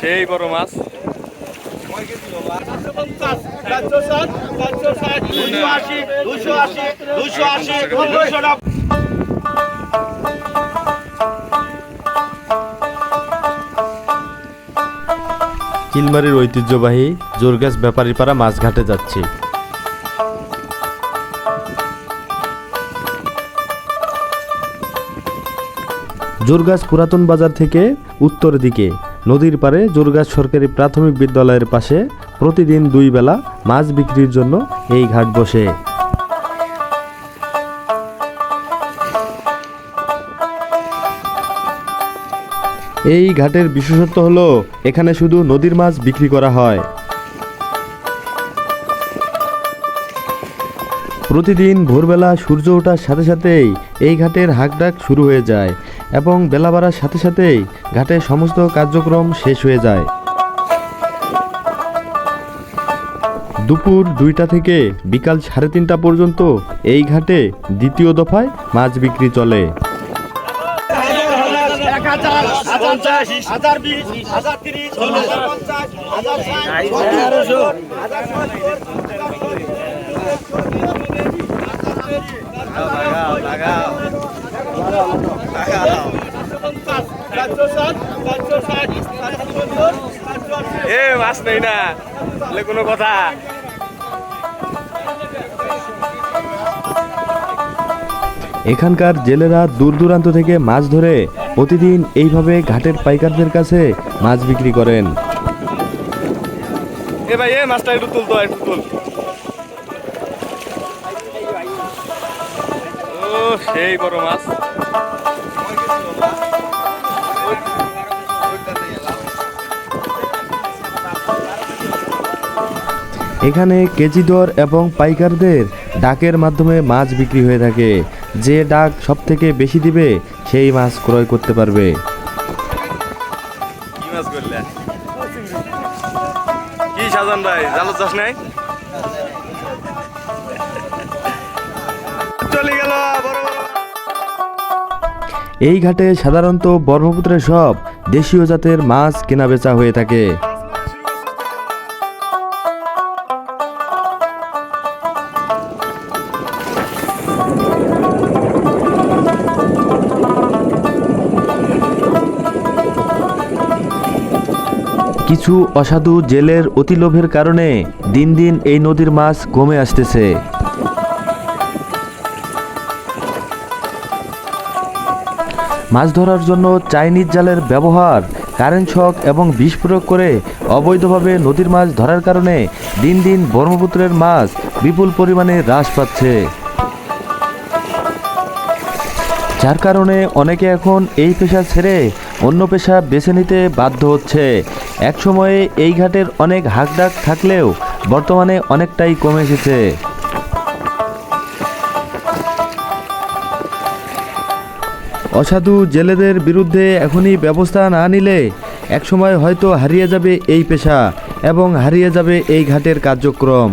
সেই বড় মাছ। দুশো ঐতিহ্যবাহী জোরগাছ ব্যাপারীপাড়া মাছঘাটে যাচ্ছি। জোরগাছ পুরাতন বাজার থেকে উত্তর দিকে নদীর পারে জোরগাছ সরকারি প্রাথমিক বিদ্যালয়ের পাশে প্রতিদিন দুই বেলা মাছ বিক্রির জন্য এই ঘাট বসে। এই ঘাটের বিশেষত্ব হলো, এখানে শুধু নদীর মাছ বিক্রি করা হয়। প্রতিদিন ভোরবেলা সূর্য ওঠার সাথে সাথেই এই ঘাটের হাঁকডাক শুরু হয়ে যায় এবং বেলা বাড়ার সাথে সাথেই ঘাটের সমস্ত কার্যক্রম শেষ হয়ে যায় দুপুর দুইটা থেকে বিকাল সাড়ে তিনটা পর্যন্ত এই ঘাটে দ্বিতীয় দফায় মাছ বিক্রি চলে এ মাছ নেই না তাহলে কোনো কথা। এখানকার জেলেরা দূর দূরান্ত থেকে মাছ ধরে প্রতিদিন এইভাবে ঘাটের পাইকারদের কাছে মাছ বিক্রি করেন। এ ভাই এ মাছটা একটু তুল তো একটু তুল। সেই বড় মাছ। এখানে কেজি দর এবং পাইকারদের ডাকের মাধ্যমে মাছ বিক্রি হয়ে থাকে। যে ডাক সব থেকে বেশি দিবে সেই মাছ ক্রয় করতে পারবে। কি মাছ করলে? কি সাজান ভাই জালত চাষ নাই? এই ঘাটে সাধারণত ব্রহ্মপুত্রের সব দেশীয় জাতের মাছ কেনা বেচা হয়ে থাকে। কিছু অসাধু জেলের অতিলোভের কারণে দিন দিন এই নদীর মাছ কমে আসতেছে। মাছ ধরার জন্য চাইনিজ জালের ব্যবহার, কারেন্ট শক এবং বিষ প্রয়োগ করে অবৈধভাবে নদীর মাছ ধরার কারণে দিন দিন ব্রহ্মপুত্রের মাছ বিপুল পরিমাণে হ্রাস পাচ্ছে। যার কারণে অনেকে এখন এই পেশা ছেড়ে অন্য পেশা বেছে নিতে বাধ্য হচ্ছে। একসময়ে এই ঘাটের অনেক হাকডাক থাকলেও বর্তমানে অনেকটাই কমে এসেছে। অসাধু জেলেদের বিরুদ্ধে এখনই ব্যবস্থা না নিলে একসময় হয়তো হারিয়ে যাবে এই পেশা এবং হারিয়ে যাবে এই ঘাটের কার্যক্রম।